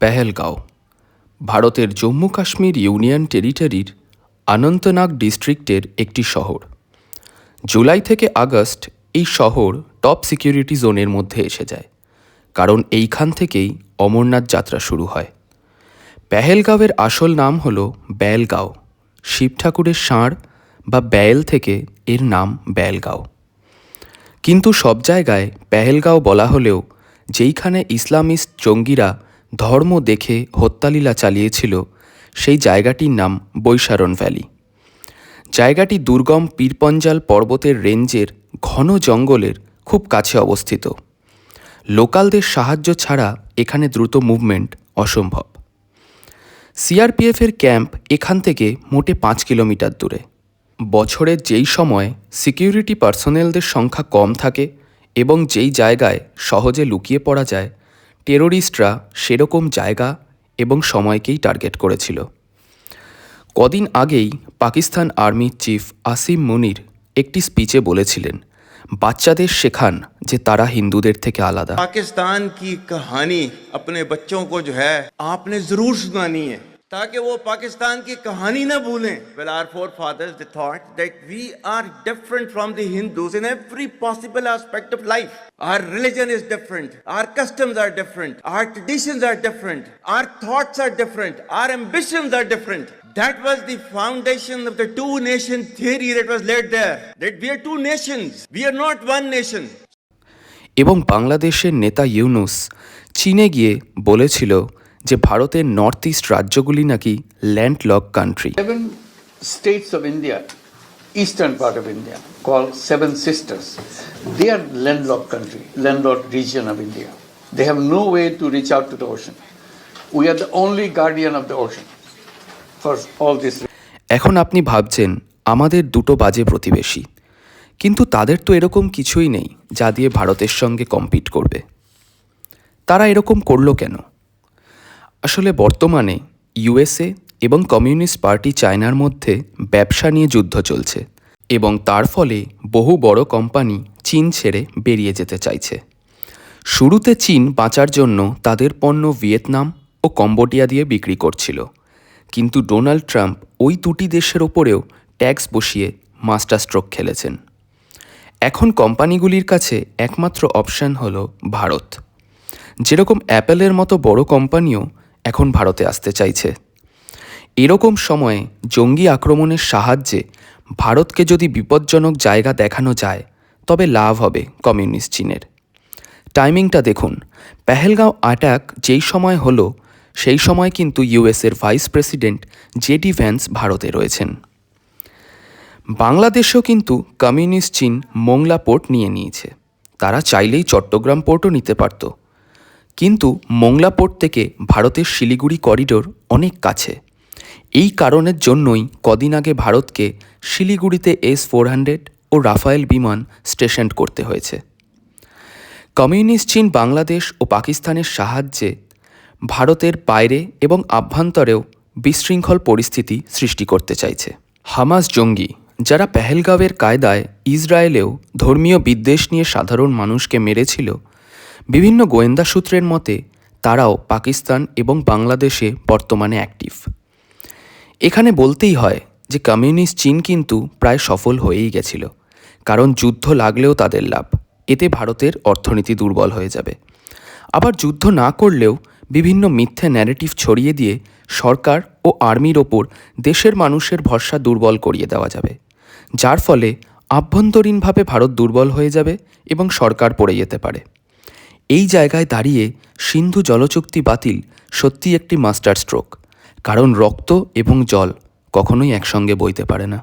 পেহেলগাঁও। ভারতের জম্মু কাশ্মীর ইউনিয়ন টেরিটরির অনন্তনাগ ডিস্ট্রিক্টের একটি শহর। জুলাই থেকে আগস্ট এই শহর টপ সিকিউরিটি জোনের মধ্যে এসে যায়, কারণ এইখান থেকেই অমরনাথ যাত্রা শুরু হয়। পেহেলগাঁওয়ের আসল নাম হল বেলগাঁও। শিব ঠাকুরের ষাঁড় বা বেল থেকে এর নাম বেলগাঁও। কিন্তু সব জায়গায় পেহেলগাঁও বলা হলেও যেইখানে ইসলামিস্ট জঙ্গিরা ধর্ম দেখে হত্যালীলা চালিয়েছিল সেই জায়গাটির নাম বৈশারণ ভ্যালি। জায়গাটি দুর্গম পীরপঞ্জাল পর্বতের রেঞ্জের ঘন জঙ্গলের খুব কাছে অবস্থিত। লোকালদের সাহায্য ছাড়া এখানে দ্রুত মুভমেন্ট অসম্ভব। সিআরপিএফের ক্যাম্প এখান থেকে মোটে পাঁচ কিলোমিটার দূরে। বছরের যেই সময় সিকিউরিটি পার্সোনেলদের সংখ্যা কম থাকে এবং যেই জায়গায় সহজে লুকিয়ে পড়া যায় টেরোরিস্টরা সেরকম জায়গা এবং সময়কেই টার্গেট করেছিল কদিন আগেই পাকিস্তান আর্মির চিফ আসিম মুনির একটি স্পিচে বলেছিলেন বাচ্চাদের শেখান যে তারা হিন্দুদের থেকে আলাদা पाकिस्तान की कहानी अपने बच्चों को जो है आपने जरूर सुनानी है ताकि वो पाकिस्तान की कहानी ना भूलें well our forefathers they thought that we are different from the hindus in every possible aspect of life our religion is different our customs are different our traditions are different our thoughts are different our ambitions are different that was the foundation of the two nation theory that was laid there that we are two nations we are not one nation এবং বাংলাদেশের নেতা ইউনুস চীনে গিয়ে বলেছিল যে ভারতের north east রাজ্যগুলি নাকি land lock country seven states of India eastern part of India call seven sisters they are country land lock region of India they have way to reach to the ocean we are the only guardian of the ocean for all this এখন আপনি ভাবছেন আমাদের দুটো বাজে প্রতিবেশী। কিন্তু তাদের তো এরকম কিছুই নেই যা দিয়ে ভারতের সঙ্গে কম্পিট করবে। তারা এরকম করল কেন? আসলে বর্তমানে ইউএসএ এবং কমিউনিস্ট পার্টি চায়নার মধ্যে ব্যবসা নিয়ে যুদ্ধ চলছে এবং তার ফলে বহু বড় কোম্পানি চীন ছেড়ে বেরিয়ে যেতে চাইছে। শুরুতে চীন বাঁচার জন্য তাদের পণ্য ভিয়েতনাম ও কম্বোডিয়া দিয়ে বিক্রি করছিল। কিন্তু ডোনাল্ড ট্রাম্প ওই দুটি দেশের ওপরেও ট্যাক্স বসিয়ে মাস্টার স্ট্রোক খেলেছেন। এখন কোম্পানিগুলির কাছে একমাত্র অপশন হলো ভারত। যেরকম অ্যাপেলের মতো বড় কোম্পানিও এখন ভারতে আসতে চাইছে। এরকম সময়ে জঙ্গি আক্রমণের সাহায্যে ভারতকে যদি বিপজ্জনক জায়গা দেখানো যায়, তবে লাভ হবে কমিউনিস্ট চীনের। টাইমিংটা দেখুন, পেহেলগাঁও অ্যাটাক যেই সময় হলো, সেই সময় কিন্তু ইউএসের ভাইস প্রেসিডেন্ট জেডি ভ্যান্স ভারতে রয়েছেন। বাংলাদেশেও কিন্তু কমিউনিস্ট চীন মোংলা পোর্ট নিয়ে নিয়েছে। তারা চাইলেই চট্টগ্রাম পোর্টও নিতে পারত। কিন্তু মোংলা পোর্ট থেকে ভারতের শিলিগুড়ি করিডোর অনেক কাছে। এই কারণের জন্যই কদিন আগে ভারতকে শিলিগুড়িতে এস ফোর হান্ড্রেড ও রাফায়েল বিমান স্টেশন করতে হয়েছে। কমিউনিস্ট চীন বাংলাদেশ ও পাকিস্তানের সাহায্যে ভারতের বাইরে এবং আভ্যন্তরেও বিশৃঙ্খল পরিস্থিতি সৃষ্টি করতে চাইছে। হামাস জঙ্গি, যারা পেহেলগাঁওয়ের কায়দায় ইসরায়েলেও ধর্মীয় বিদ্বেষ নিয়ে সাধারণ মানুষকে মেরেছিল বিভিন্ন গোয়েন্দা সূত্রের মতে, তারাও পাকিস্তান এবং বাংলাদেশে বর্তমানে অ্যাক্টিভ এখানে বলতেই হয় যে কমিউনিস্ট চীন কিন্তু প্রায় সফল হয়েই গেছিল, কারণ যুদ্ধ লাগলেও তাদের লাভ, এতে ভারতের অর্থনীতি দুর্বল হয়ে যাবে। আবার যুদ্ধ না করলেও বিভিন্ন মিথ্যে ন্যারেটিভ ছড়িয়ে দিয়ে সরকার ও আর্মির ওপর দেশের মানুষের ভরসা দুর্বল করিয়ে দেওয়া যাবে, যার ফলে আভ্যন্তরীণভাবে ভারত দুর্বল হয়ে যাবে এবং সরকার পড়ে যেতে পারে। এই জায়গায় দাঁড়িয়ে সিন্ধু জলচুক্তি বাতিল সত্যি একটি মাস্টার স্ট্রোক, কারণ রক্ত এবং জল কখনোই একসঙ্গে বইতে পারে না।